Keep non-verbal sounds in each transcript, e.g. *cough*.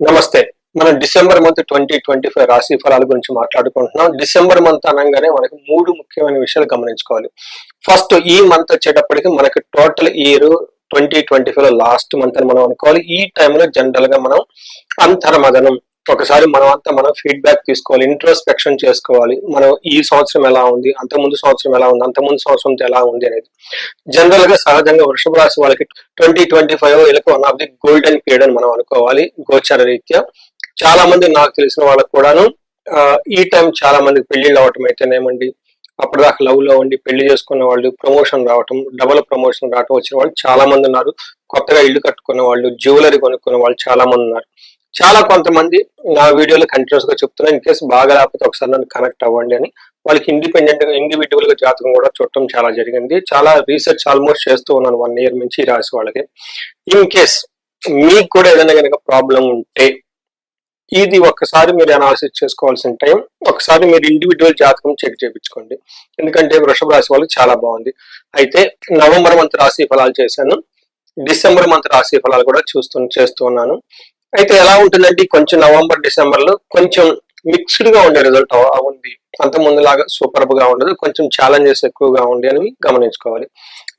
నమస్తే. మనం December month twenty twenty five రాశి ఫలాల గురించి మాట్లాడుకుంటున్నాం. డిసెంబర్ మంత్ అనగానే మనకి మూడు ముఖ్యమైన విషయాలు గమనించుకోవాలి. ఫస్ట్ ఈ మంత్ వచ్చేటప్పటికి మనకి total year twenty twenty five last month అని మనం అనుకోవాలి. ఈ టైంలో జనరల్గా మనం అంతర్మదనం ఒకసారి మనం అంతా మనం ఫీడ్బ్యాక్ తీసుకోవాలి ఇంట్రోస్పెక్షన్ చేసుకోవాలి. మనం ఈ సంవత్సరం ఎలా ఉంది అంత ముందు సంవత్సరం ఎలా ఉంది అంత ముందు సంవత్సరం ఎలా ఉంది అనేది. జనరల్గా సహజంగా వృషభ రాశి వాళ్ళకి ట్వంటీ ట్వంటీ ఫైవ్ వీళ్ళకి one of the golden period అని మనం అనుకోవాలి గోచర రీత్యా. చాలా మంది నాకు తెలిసిన వాళ్ళకు కూడాను ఈ టైం చాలా మందికి పెళ్ళిళ్ళు అవటం అయితేనేమండి అప్పటిదాకా లవ్లో ఉండి పెళ్ళి చేసుకున్న వాళ్ళు ప్రమోషన్ రావటం డబుల్ ప్రమోషన్ రావటం వచ్చిన వాళ్ళు చాలా మంది ఉన్నారు. కొత్తగా ఇల్లు కట్టుకున్న వాళ్ళు జ్యువెలరీ కొనుక్కున్న వాళ్ళు చాలా మంది ఉన్నారు. చాలా కొంతమంది నా వీడియోలో కంటిన్యూస్గా చెప్తున్నా. ఇన్ కేసు బాగా లేకపోతే ఒకసారి నన్ను కనెక్ట్ అవ్వండి అని. వాళ్ళకి ఇండిపెండెంట్గా ఇండివిజువల్గా జాతకం కూడా చూడటం చాలా జరిగింది. చాలా రీసెర్చ్ ఆల్మోస్ట్ చేస్తూ ఉన్నాను వన్ ఇయర్ నుంచి ఈ రాసి వాళ్ళకి. ఇన్ కేస్ మీకు కూడా ఏదైనా కనుక ప్రాబ్లం ఉంటే ఇది ఒక్కసారి మీరు అనాలిసిస్ చేసుకోవాల్సిన టైం ఒకసారి మీరు ఇండివిజువల్ జాతకం చెక్ చేయించుకోండి. ఎందుకంటే వృషభ రాశి వాళ్ళకి చాలా బాగుంది. అయితే నవంబర్ మంత్ రాశి ఫలాలు చేశాను. డిసెంబర్ మంత్ రాశి ఫలాలు కూడా చూస్తూ చేస్తూ ఉన్నాను. అయితే ఎలా ఉంటుందంటే కొంచెం నవంబర్ డిసెంబర్లో కొంచెం మిక్స్డ్గా ఉండే రిజల్ట్ ఉంది. అంత ముందులాగా సూపర్బ్గా ఉండదు. కొంచెం ఛాలెంజెస్ ఎక్కువగా ఉండే అని గమనించుకోవాలి.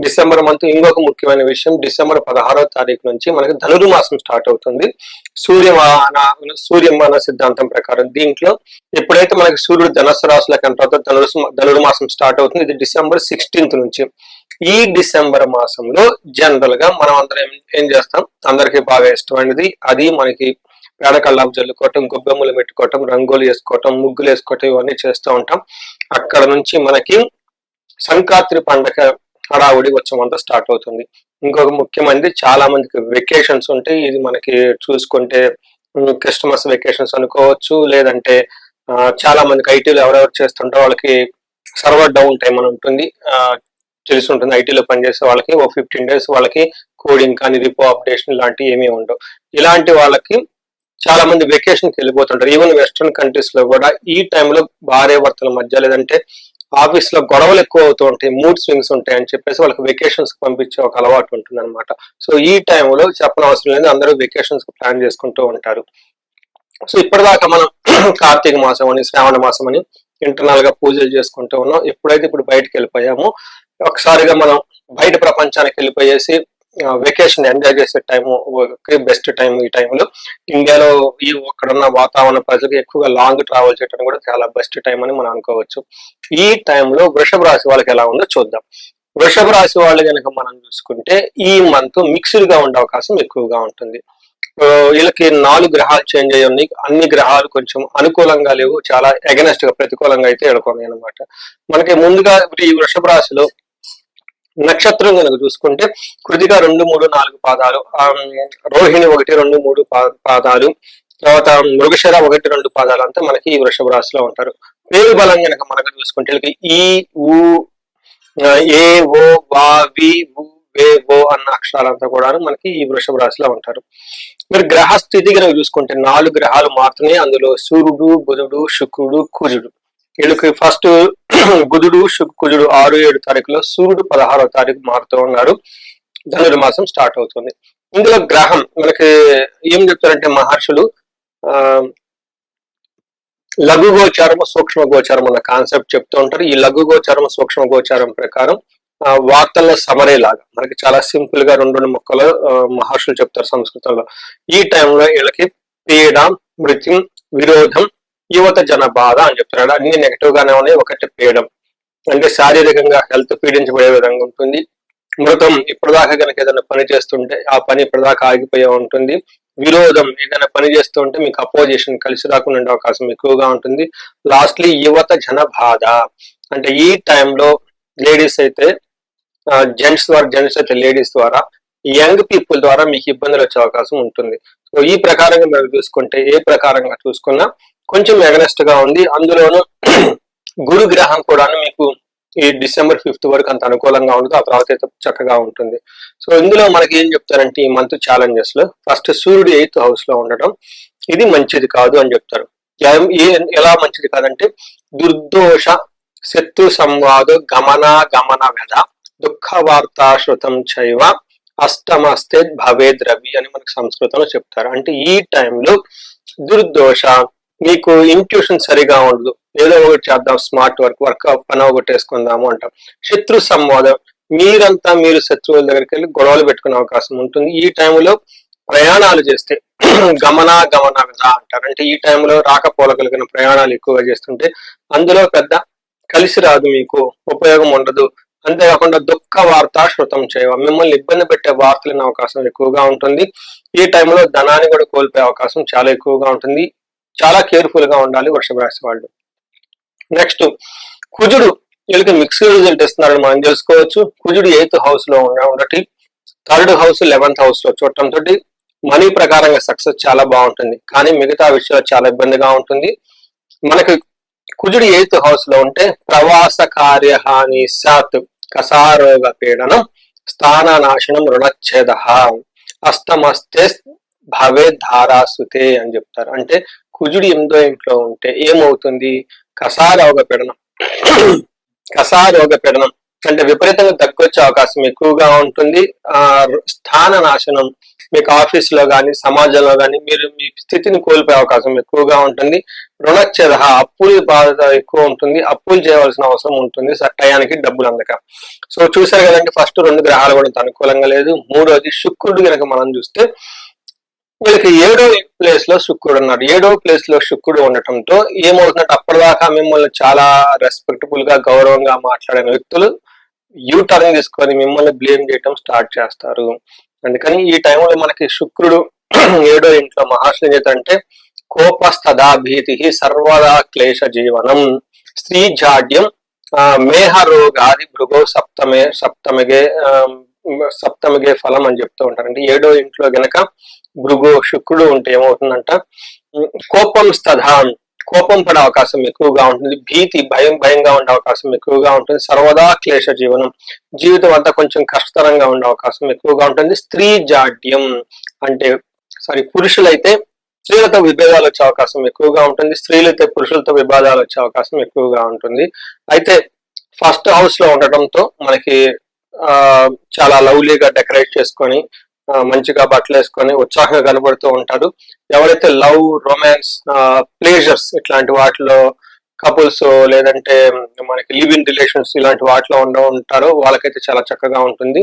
డిసెంబర్ మంత్ ఇంకొక ముఖ్యమైన విషయం. డిసెంబర్ పదహారో తారీఖు నుంచి మనకి ధనుర్మాసం స్టార్ట్ అవుతుంది. సూర్యమాన సూర్యమాన సిద్ధాంతం ప్రకారం దీంట్లో ఎప్పుడైతే మనకి సూర్యుడు ధనస్సు రాశులకు ఎంటర్ ధనుర్ ధనుర్మాసం స్టార్ట్ అవుతుంది. ఇది డిసెంబర్ సిక్స్టీన్త్ నుంచి. ఈ డిసెంబర్ మాసంలో జనరల్గా మనం అందరం ఏం- ఏం చేస్తాం? అందరికీ బాగా ఇష్టమైనది అది మనకి పేడ జల్లుకోవటం గొబ్బెమ్మలు పెట్టుకోవటం రంగులు వేసుకోవటం ముగ్గులు వేసుకోవటం ఇవన్నీ చేస్తూ ఉంటాం. అక్కడ నుంచి మనకి సంక్రాంతి పండగ హడావుడి ఉత్సవం అంతా స్టార్ట్ అవుతుంది. ఇంకొక ముఖ్యమైనది చాలా మందికి వెకేషన్స్ ఉంటాయి. ఇది మనకి చూసుకుంటే క్రిస్టమస్ వెకేషన్స్ అనుకోవచ్చు లేదంటే చాలా మందికి ఐటీలో ఎవరెవరు చేస్తుంటారో వాళ్ళకి సర్వర్ డౌన్ టైం అని ఉంటుంది. ఆ, తెలిసి ఉంటుంది ఐటీలో పనిచేసే వాళ్ళకి ఓ ఫిఫ్టీన్ డేస్ వాళ్ళకి కోడింగ్ కానీ రిపో అప్డేషన్ లాంటివి ఏమీ ఉండవు. ఇలాంటి వాళ్ళకి చాలా మంది వెకేషన్కి వెళ్ళిపోతుంటారు. ఈవెన్ వెస్ట్రన్ కంట్రీస్లో కూడా ఈ టైంలో భార్య భర్తల మధ్య లేదంటే ఆఫీస్లో గొడవలు ఎక్కువ అవుతూ ఉంటాయి. మూడ్ స్వింగ్స్ ఉంటాయి అని చెప్పేసి వాళ్ళకి వెకేషన్స్కి పంపించే ఒక అలవాటు ఉంటుంది అనమాట సో ఈ టైంలో చెప్పనవసరం లేదు. అందరూ వెకేషన్స్ ప్లాన్ చేసుకుంటూ ఉంటారు. సో ఇప్పటిదాకా మనం *clears throat* కార్తీక మాసం అని శ్రావణ మాసం అని ఇంటర్నల్గా పూజలు చేసుకుంటూ ఉన్నాం. ఎప్పుడైతే ఇప్పుడు బయటకు వెళ్ళిపోయామో ఒకసారిగా మనం బయట ప్రపంచానికి వెళ్ళిపోయేసి వెకేషన్ ఎంజాయ్ చేసే టైం బెస్ట్ టైం ఈ టైంలో ఇండియాలో ఈ అక్కడున్న వాతావరణ ప్రజలకు ఎక్కువగా లాంగ్ ట్రావెల్ చేయడం కూడా చాలా బెస్ట్ టైం అని మనం అనుకోవచ్చు. ఈ టైంలో వృషభ రాశి వాళ్ళకి ఎలా ఉందో చూద్దాం. వృషభ రాశి వాళ్ళు కనుక మనం చూసుకుంటే ఈ మంత్ మిక్స్డ్గా ఉండే అవకాశం ఎక్కువగా ఉంటుంది. వీళ్ళకి నాలుగు గ్రహాలు చేంజ్ అయ్యి ఉన్నాయి. అన్ని గ్రహాలు కొంచెం అనుకూలంగా లేవు. చాలా ఎగనెస్ట్గా ప్రతికూలంగా అయితే ఎడుకున్నాయి అనమాట మనకి ముందుగా ఈ వృషభ రాశిలో నక్షత్రం కనుక చూసుకుంటే కృతిక రెండు మూడు నాలుగు పాదాలు ఆ, రోహిణి ఒకటి రెండు మూడు పాదాలు తర్వాత మృగశిర ఒకటి రెండు పాదాలు అంతా మనకి ఈ వృషభ రాశిలో ఉంటారు. పేరు బలం కనుక మనకు చూసుకుంటే వీళ్ళకి ఈ ఊ ఏ ఓ వా వి వే ఓ అన్న అక్షరాలంతా కూడా మనకి ఈ వృషభ రాశిలో ఉంటారు. మరి గ్రహ స్థితి కనుక చూసుకుంటే నాలుగు గ్రహాలు మాత్రమే అందులో సూర్యుడు బుధుడు శుక్రుడు కుజుడు. వీళ్ళకి ఫస్ట్ బుధుడు శుక్- కుజుడు ఆరు ఏడు తారీఖులో సూర్యుడు పదహారో తారీఖు మారుతూ ఉన్నారు ధనుర్మాసం స్టార్ట్ అవుతుంది. ఇందులో గ్రహం మనకి ఏం చెప్తారంటే మహర్షులు ఆ లఘు గోచారము సూక్ష్మ గోచారం అన్న కాన్సెప్ట్ చెప్తూ ఉంటారు. ఈ లఘు గోచారం సూక్ష్మ గోచారం ప్రకారం వార్తల్లో సమరే లాగా మనకి చాలా సింపుల్గా రెండు రెండు మొక్కలు మహర్షులు చెప్తారు సంస్కృతంలో. ఈ టైంలో వీళ్ళకి పీడ మృత్యు విరోధం యువత జన బాధ అని చెప్తున్నాడు. అన్ని నెగిటివ్ గానే ఉన్నాయి ఒకటి పీడం అంటే శారీరకంగా హెల్త్ పీడించబడే విధంగా ఉంటుంది. మృతం ఇప్పటిదాకా కనుక ఏదైనా పని చేస్తుంటే ఆ పని ఇప్పటిదాకా ఆగిపోయే ఉంటుంది. విరోధం ఏదైనా పని చేస్తుంటే మీకు అపోజిషన్ కలిసి రాకుండా ఉండే అవకాశం ఎక్కువగా ఉంటుంది. లాస్ట్లీ యువత జన బాధ. అంటే ఈ టైంలో లేడీస్ అయితే జెంట్స్ ద్వారా జెంట్స్ అయితే లేడీస్ ద్వారా యంగ్ పీపుల్ ద్వారా మీకు ఇబ్బందులు వచ్చే అవకాశం ఉంటుంది. సో ఈ ప్రకారంగా మనం చూసుకుంటే ఏ ప్రకారంగా చూసుకున్నా కొంచెం ఎగనెస్ట్గా ఉంది అందులోనూ *clears throat* గురు గ్రహం కూడాను మీకు ఈ డిసెంబర్ ఫిఫ్త్ వరకు అంత అనుకూలంగా ఉండదు ఆ తర్వాత అయితే చక్కగా ఉంటుంది. సో ఇందులో మనకి ఏం చెప్తారంటే ఈ మంత్ ఛాలెంజెస్లో ఫస్ట్ సూర్యుడు ఎయిత్ హౌస్లో ఉండటం ఇది మంచిది కాదు అని చెప్తారు. ఎలా మంచిది కాదంటే దుర్దోష శత్రు సంవాద గమన గమన వ్యధ దుఃఖ వార్తా శృతం చైవ అష్టమస్తే భవేద్ రవి అని మనకు సంస్కృతంలో చెప్తారు. అంటే ఈ టైంలో దుర్దోష మీకు ఇంట్యూషన్ సరిగా ఉండదు. ఏదో ఒకటి చేద్దాం స్మార్ట్ వర్క్ వర్క్ పని ఒకటేసుకుందాము అంటాం. శత్రు సంవాదం మీరంతా మీరు శత్రువుల దగ్గరికి వెళ్ళి గొడవలు పెట్టుకునే అవకాశం ఉంటుంది. ఈ టైంలో ప్రయాణాలు చేస్తే *clears throat* గమన విధా అంటారు. అంటే ఈ టైంలో రాకపోలగలిగిన ప్రయాణాలు ఎక్కువగా చేస్తుంటే అందులో పెద్ద కలిసి రాదు మీకు ఉపయోగం ఉండదు. అంతేకాకుండా దుఃఖ వార్త శృతం చేయవ. మిమ్మల్ని ఇబ్బంది పెట్టే వార్తలైన అవకాశం ఎక్కువగా ఉంటుంది. ఈ టైంలో ధనాన్ని కూడా కోల్పోయే అవకాశం చాలా ఎక్కువగా ఉంటుంది. చాలా కేర్ఫుల్గా ఉండాలి వృషభ రాశి వాళ్ళు. నెక్స్ట్ కుజుడు వీళ్ళకి మిక్స్డ్ రిజల్ట్ ఇస్తున్నారని మనం తెలుసుకోవచ్చు. కుజుడు ఎయిత్ హౌస్లో ఉన్న ఉండటి థర్డ్ హౌస్ లెవెన్త్ హౌస్లో చూడటం తోటి మనీ ప్రకారంగా సక్సెస్ చాలా బాగుంటుంది. కానీ మిగతా విషయాలు చాలా ఇబ్బందిగా ఉంటుంది. మనకి కుజుడు ఎయిత్ హౌస్లో ఉంటే ప్రవాస కార్యహాని సాత్ కసారోగ పీడనం స్థాన నాశనం రుణచ్ఛేద అస్తమస్తే భవే ధారాసుతే అని చెప్తారు. అంటే కుజుడు ఎనిమిదో ఇంట్లో ఉంటే ఏమవుతుంది? కసారోగ పీడనం. కసారోగ పీడనం. అంటే విపరీతంగా తగ్గొచ్చే అవకాశం ఎక్కువగా ఉంటుంది. ఆ స్థాన నాశనం మీకు ఆఫీస్లో కానీ సమాజంలో కానీ మీరు మీ స్థితిని కోల్పోయే అవకాశం ఎక్కువగా ఉంటుంది. రుణచ్ఛేద అప్పులు బాధ ఎక్కువ ఉంటుంది. అప్పులు చేయవలసిన అవసరం ఉంటుంది. స- టయానికి డబ్బులు అందక. సో చూసారు కదండి ఫస్ట్ రెండు గ్రహాలు కూడా అనుకూలంగా లేదు. మూడోది శుక్రుడు కనుక మనం చూస్తే వీళ్ళకి ఏడో ప్లేస్లో శుక్రుడు ఉన్నాడు. ఏడో ప్లేస్లో శుక్రుడు ఉండటంతో ఏమవుతుందంటే అప్పటిదాకా మిమ్మల్ని చాలా రెస్పెక్టబుల్గా గౌరవంగా మాట్లాడిన వ్యక్తులు యూ టర్న్ తీసుకొని మిమ్మల్ని బ్లేమ్ చేయటం స్టార్ట్ చేస్తారు. అందుకని ఈ టైంలో మనకి శుక్రుడు *clears throat* ఏడో ఇంట్లో మహర్షి అంటే కోపస్తదా భీతి సర్వదా క్లేశ జీవనం. స్త్రీ జాడ్యం ఆ, మేహ రోగాది భృగో సప్తమే సప్తమిగే సప్తమిగే ఫలం అని చెప్తూ ఉంటారు అంటే ఏడో ఇంట్లో గనక భృగు శుక్రుడు ఉంటే ఏమవుతుందంట? కోపం స్తధా కోపం పడే అవకాశం ఎక్కువగా ఉంటుంది భీతి భయం భయంగా ఉండే అవకాశం ఎక్కువగా ఉంటుంది సర్వదా క్లేశ జీవనం జీవితం అంతా కొంచెం కష్టతరంగా ఉండే అవకాశం ఎక్కువగా ఉంటుంది. స్త్రీ జాడ్యం అంటే సారీ పురుషులైతే స్త్రీలతో విభేదాలు వచ్చే అవకాశం ఎక్కువగా ఉంటుంది స్త్రీలైతే పురుషులతో విభేదాలు వచ్చే అవకాశం ఎక్కువగా ఉంటుంది. అయితే ఫస్ట్ హౌస్లో ఉండటంతో మనకి ఆ చాలా లవ్లీగా డెకరేట్ చేసుకొని మంచిగా బట్టలు వేసుకొని ఉత్సాహంగా కనబడుతూ ఉంటాడు. ఎవరైతే లవ్ రొమాన్స్ ప్లేజర్స్ ఇట్లాంటి వాటిలో కపుల్స్ లేదంటే మనకి లివ్ ఇన్ రిలేషన్స్ ఇలాంటి వాటిలో ఉండ ఉంటారో వాళ్ళకైతే చాలా చక్కగా ఉంటుంది.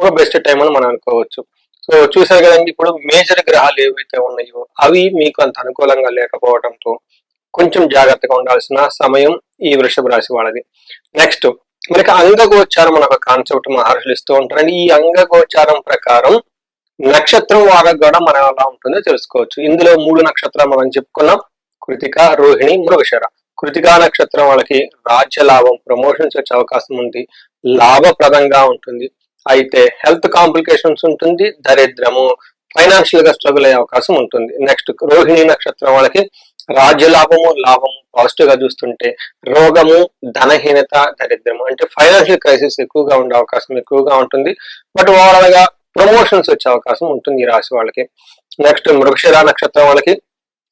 ఒక బెస్ట్ టైం అని మనం అనుకోవచ్చు. సో చూసారు కదండి ఇప్పుడు మేజర్ గ్రహాలు ఏవైతే ఉన్నాయో అవి మీకు అంత అనుకూలంగా లేకపోవడంతో కొంచెం జాగ్రత్తగా ఉండాల్సిన సమయం ఈ వృషభ రాశి వాళ్ళది. నెక్స్ట్ మనకి అంగగోచారం అనే ఒక కాన్సెప్ట్ మహర్షులు ఇస్తూ ఉంటారండి. ఈ అంగగోచారం ప్రకారం నక్షత్రం వాళ్ళకు కూడా మనం ఎలా ఉంటుందో తెలుసుకోవచ్చు. ఇందులో మూడు నక్షత్రాలు మనం చెప్పుకున్నాం. కృతిక రోహిణి మృగశర. కృతికా నక్షత్రం వాళ్ళకి రాజ్య లాభం ప్రమోషన్స్ వచ్చే అవకాశం ఉంది. లాభప్రదంగా ఉంటుంది. అయితే హెల్త్ కాంప్లికేషన్స్ ఉంటుంది దరిద్రము ఫైనాన్షియల్గా స్ట్రగుల్ అయ్యే అవకాశం ఉంటుంది. నెక్స్ట్ రోహిణి నక్షత్రం వాళ్ళకి రాజ్య లాభము లాభము పాజిటివ్గా చూస్తుంటే రోగము ధనహీనత దరిద్రము అంటే ఫైనాన్షియల్ క్రైసిస్ ఎక్కువగా ఉండే అవకాశం ఎక్కువగా ఉంటుంది. బట్ ఓవరాల్గా ప్రమోషన్స్ వచ్చే అవకాశం ఉంటుంది ఈ రాశి వాళ్ళకి. నెక్స్ట్ మృగశిర నక్షత్రం వాళ్ళకి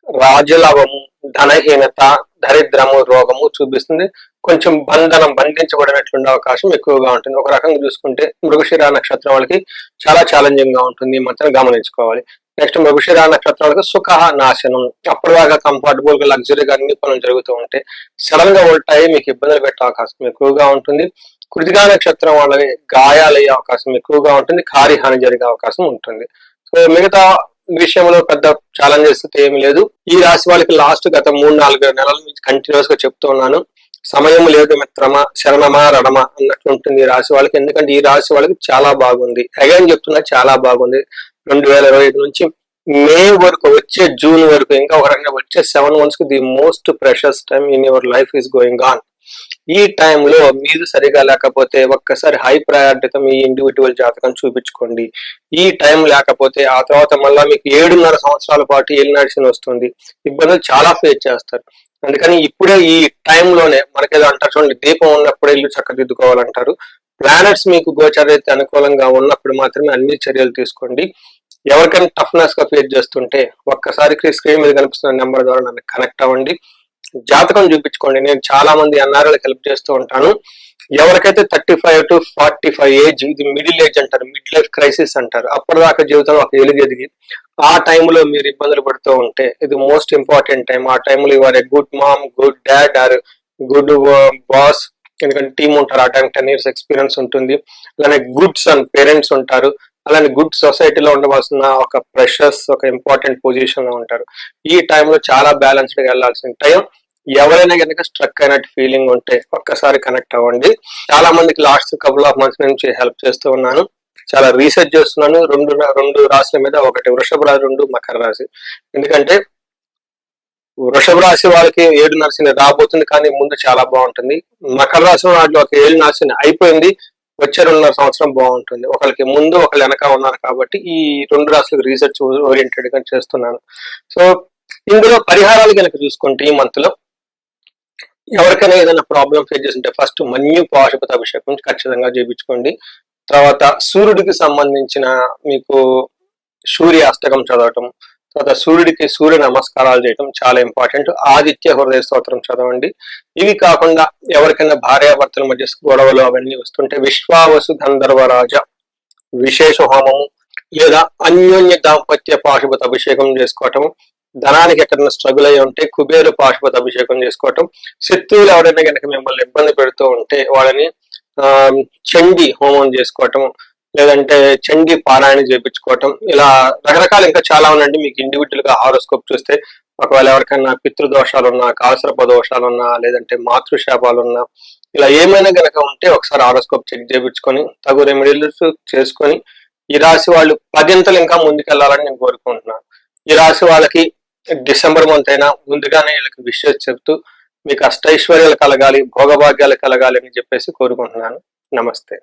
రాజలవము ధనహీనత దరిద్రము రోగము చూపిస్తుంది. కొంచెం బంధనం బంధించబడినట్లుండే అవకాశం ఎక్కువగా ఉంటుంది. ఒక రకంగా చూసుకుంటే మృగశిర నక్షత్రం వాళ్ళకి చాలా ఛాలెంజింగ్గా ఉంటుంది. మాత్రం గమనించుకోవాలి. నెక్స్ట్ మృగశిర నక్షత్రం వాళ్ళకి సుఖ నాశనం అప్పటిదాకా కంఫర్టబుల్గా లగ్జరీగా అన్ని పనులు జరుగుతూ ఉంటాయి సడన్గా ఉంటాయి మీకు ఇబ్బందులు పెట్టే అవకాశం ఎక్కువగా ఉంటుంది. కృతికా నక్షత్రం వాళ్ళని గాయాలయ్యే అవకాశం ఎక్కువగా ఉంటుంది కార్యహాని జరిగే అవకాశం ఉంటుంది. సో మిగతా విషయంలో పెద్ద ఛాలెంజెస్ ఏమి లేదు. ఈ రాశి వాళ్ళకి లాస్ట్ గత మూడు నాలుగు నెలల నుంచి కంటిన్యూస్గా చెప్తున్నాను సమయం లేదు మిత్రమా శరణమా రణమా అన్నట్లు ఉంటుంది ఈ రాశి వాళ్ళకి. ఎందుకంటే ఈ రాశి వాళ్ళకి చాలా బాగుంది. అగైన్ చెప్తున్నా చాలా బాగుంది. రెండు వేల ఇరవై ఐదు నుంచి మే వరకు వచ్చే జూన్ వరకు ఇంకా ఒక రకంగా వచ్చే సెవెన్ మంత్స్కి the most precious time in your life is going on ఈ టైంలో మీరు సరిగా లేకపోతే ఒక్కసారి హై ప్రయారిటీతో మీ ఇండివిజువల్ జాతకం చూపించుకోండి. ఈ టైం లేకపోతే ఆ తర్వాత మళ్ళీ మీకు ఏడున్నర సంవత్సరాల పాటు ఏలి నడిచిన వస్తుంది. ఇబ్బందులు చాలా ఫేస్ చేస్తారు. అందుకని ఇప్పుడే ఈ టైంలోనే మనకేదో అంటారు చూడండి దీపం ఉన్నప్పుడే ఇల్లు చక్కదిద్దుకోవాలంటారు. ప్లానెట్స్ మీకు గోచరైతే అనుకూలంగా ఉన్నప్పుడు మాత్రమే అన్ని చర్యలు తీసుకోండి. ఎవరికైనా టఫ్నెస్గా ఫేస్ చేస్తుంటే ఒక్కసారి స్క్రీన్ మీద కనిపిస్తున్న నెంబర్ ద్వారా నన్ను కనెక్ట్ అవ్వండి. జాతకం చూపించుకోండి. నేను చాలా మంది ఎన్ఆర్ఐలకు హెల్ప్ చేస్తూ ఉంటాను. ఎవరికైతే thirty five to forty five age ఇది మిడిల్ ఏజ్ అంటారు మిడ్ లైఫ్ క్రైసిస్ అంటారు అప్పటిదాకా జీవితం ఒక ఎలుగు ఎదిగి ఆ టైంలో మీరు ఇబ్బందులు పడుతూ ఉంటే ఇది మోస్ట్ ఇంపార్టెంట్ టైం. ఆ టైంలో your a good mom good dad or good boss. ఎందుకంటే టీం ఉంటారు. ఆ టైం టెన్ ఇయర్స్ ఎక్స్పీరియన్స్ ఉంటుంది. అలానే గుడ్ సన్ పేరెంట్స్ ఉంటారు. అలానే గుడ్ సొసైటీలో ఉండవలసిన ఒక ప్రెషర్స్ ఒక ఇంపార్టెంట్ పొజిషన్లో ఉంటారు. ఈ టైంలో చాలా బ్యాలెన్స్డ్గా వెళ్ళాల్సిన టైం ఎవరైనా కనుక స్ట్రక్ అయినట్టు ఫీలింగ్ ఉంటే ఒక్కసారి కనెక్ట్ అవ్వండి. చాలా మందికి లాస్ట్ కపుల్ ఆఫ్ మంత్స్ నుంచి హెల్ప్ చేస్తూ ఉన్నాను. చాలా రీసెర్చ్ చేస్తున్నాను. రెండు రెండు రాశుల మీద ఒకటి వృషభ రాశి రెండు మకర రాశి. ఎందుకంటే వృషభ రాశి వాళ్ళకి ఏడు నర్సిని రాబోతుంది కానీ ముందు చాలా బాగుంటుంది. మకర రాశి వాళ్ళు ఒక ఏడు నర్సిని అయిపోయింది. వచ్చే రెండున్నర సంవత్సరం బాగుంటుంది. ఒకరికి ముందు ఒకళ్ళు వెనక ఉన్నారు కాబట్టి ఈ రెండు రాశులకు రీసెర్చ్ ఓరియంటెడ్గా చేస్తున్నాను. సో ఇందులో పరిహారాలు కనుక చూసుకుంటే ఈ మంత్లో ఎవరికైనా ఏదైనా ప్రాబ్లం ఫేస్ చేస్తుంటే ఫస్ట్ మన్యు పాశుపత అభిషేకం ఖచ్చితంగా చేయించుకోండి తర్వాత సూర్యుడికి సంబంధించిన మీకు సూర్య అష్టకం చదవటం తర్వాత సూర్యుడికి సూర్య నమస్కారాలు చేయటం చాలా ఇంపార్టెంట్. ఆదిత్య హృదయ స్తోత్రం చదవండి. ఇవి కాకుండా ఎవరికైనా భార్యాభర్తల మధ్య గొడవలు అవన్నీ వస్తుంటే విశ్వావసు గంధర్వరాజ విశేష హోమము లేదా అన్యోన్య దాంపత్య పాశుపత అభిషేకం చేసుకోవటం ధనానికి ఎక్కడైనా స్ట్రగుల్ అయి ఉంటే కుబేరు పాశుపత అభిషేకం చేసుకోవటం శత్రువులు ఎవరైనా కనుక మిమ్మల్ని ఇబ్బంది పెడుతూ ఉంటే వాళ్ళని ఆ చండి హోమం చేసుకోవటం లేదంటే చండీ పారాయణ చేయించుకోవటం ఇలా రకరకాలు ఇంకా చాలా ఉన్నాయండి. మీకు ఇండివిజువల్గా హారోస్కోప్ చూస్తే ఒకవేళ ఎవరికైనా పితృదోషాలు ఉన్నా కాలసర్ప దోషాలు ఉన్నా లేదంటే మాతృశాపాలు ఉన్నా ఇలా ఏమైనా గనక ఉంటే ఒకసారి హారోస్కోప్ చెక్ చేయించుకొని తగు రెమెడీస్ చేసుకొని ఈ రాశి వాళ్ళు పదింతలు ఇంకా ముందుకెళ్ళాలని నేను కోరుకుంటున్నాను. ఈ రాశి వాళ్ళకి డిసెంబర్ మంత్ అయినా ముందుగానే వీళ్ళకి విషయం చెప్తూ మీకు అష్టైశ్వర్యాలు కలగాలి భోగభాగ్యాలు కలగాలి అని చెప్పేసి కోరుకుంటున్నాను. నమస్తే.